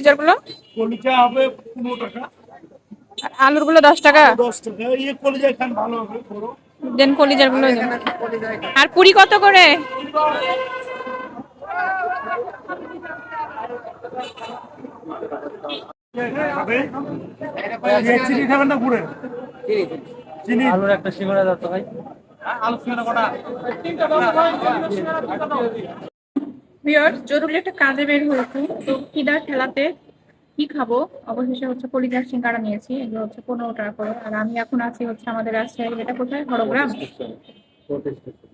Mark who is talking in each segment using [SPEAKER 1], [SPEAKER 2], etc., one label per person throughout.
[SPEAKER 1] কলিজারগুলো
[SPEAKER 2] কলিজা হবে পনেরো টাকা।
[SPEAKER 1] আর আলুরগুলো দশ টাকা?
[SPEAKER 2] দশ টাকা। ইয়ে কলিজা খান ভালো হবে বড়।
[SPEAKER 1] দেন কলিজারগুলো আর পুরি কত করে?
[SPEAKER 2] চিনি খাবেন না গুড়ের? চিনি।
[SPEAKER 3] আলুর একটা সিঙ্গড়া দাও তো ভাই।
[SPEAKER 2] আলু সিঙ্গারা কটা?
[SPEAKER 1] ভিউয়ার্স জরুরি একটা কাজে বের হয়েছে। তো খিদা ঠেলাতে কি খাব? অবশেষে হচ্ছে কলিজার সিঙ্গারা নিয়েছি, এগুলো হচ্ছে পনেরো টাকা করে। আর আমি এখন আছি হচ্ছে আমাদের রাজশাহী, এটা কোথায়? হরগ্রাম?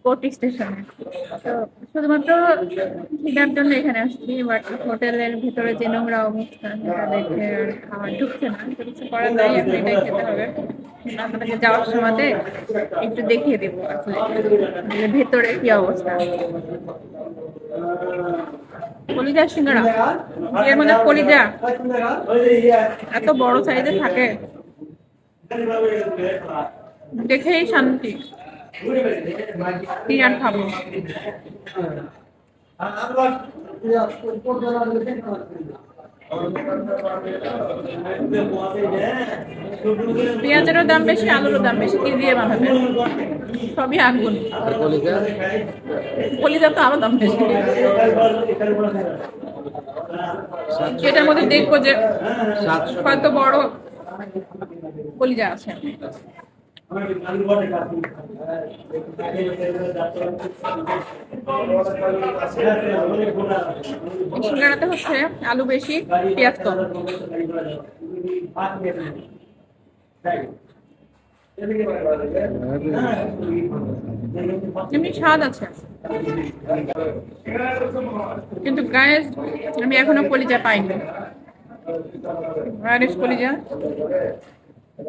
[SPEAKER 1] কোর্ট স্টেশনে তো শুধুমাত্র খিদার জন্য এখানে আসছি বাট হোটেলের ভিতরে যে নোংরা অবস্থা, সেটা দেখে ঢুকছে না। কিছু করার নাই, এখন এটাই খেতে হবে। আপনাদেরকে যাওয়ার সময়তে একটু দেখিয়ে দেবো আসলে ভেতরে কি অবস্থা। কলিজা সিঙ্গারা। এর মধ্যে কলিজা। এত বড় সাইজে থাকে। দেখেই শান্তি। কি আর খাব পেঁয়াজেরও দাম বেশি আলুরও দাম বেশি কি দিয়ে বানাবে? সবই আগুন। কলিজা তো আরও দাম বেশি। এটার মধ্যে দেখব যে কত বড় কলিজা আছে। সিঙ্গারাতে হচ্ছে আলু বেশি, পেঁয়াজ কম। এমনি স্বাদ আছে। কিন্তু গায়ে আমি এখনও কলিজা পাইনি। গায়ের কলিজা? এই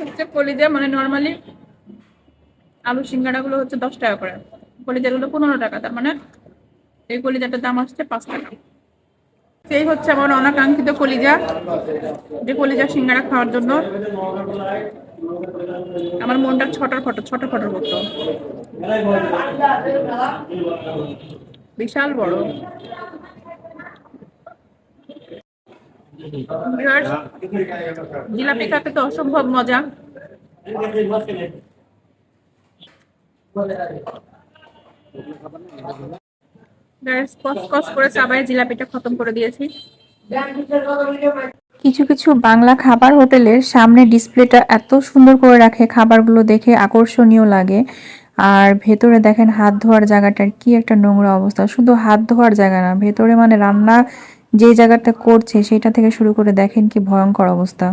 [SPEAKER 1] হচ্ছে কলিজা মানে নর্মালি আলু সিঙ্গাড়া গুলো হচ্ছে দশ টাকা করে। কলিজারগুলো পনেরো টাকা, তার মানে এই কলিজাটার দাম আসছে পাঁচ টাকা। সেই হচ্ছে আমার অনাকাঙ্ক্ষিত কলিজা, যে কলিজা সিঙ্গারা খাওয়ার জন্য। আমার মনটা ছটার ফটো ছটা ফটোর মতো। বিশাল বড়। জিলাপি খেতে তো অসম্ভব মজা। জিলাপিটা খতম করে দিয়েছি।
[SPEAKER 4] কিছু কিছু বাংলা খাবার হোটেলের সামনে ডিসপ্লেটা এত সুন্দর করে রাখে, খাবারগুলো দেখে আকর্ষণীয় লাগে। আর ভেতরে দেখেন হাত ধোয়ার জায়গাটার কি একটা নোংরা অবস্থা। শুধু হাত ধোয়ার জায়গা না, ভেতরে মানে রান্না যে জায়গাটা করছে সেটা থেকে শুরু করে দেখেন কি ভয়ঙ্কর অবস্থা।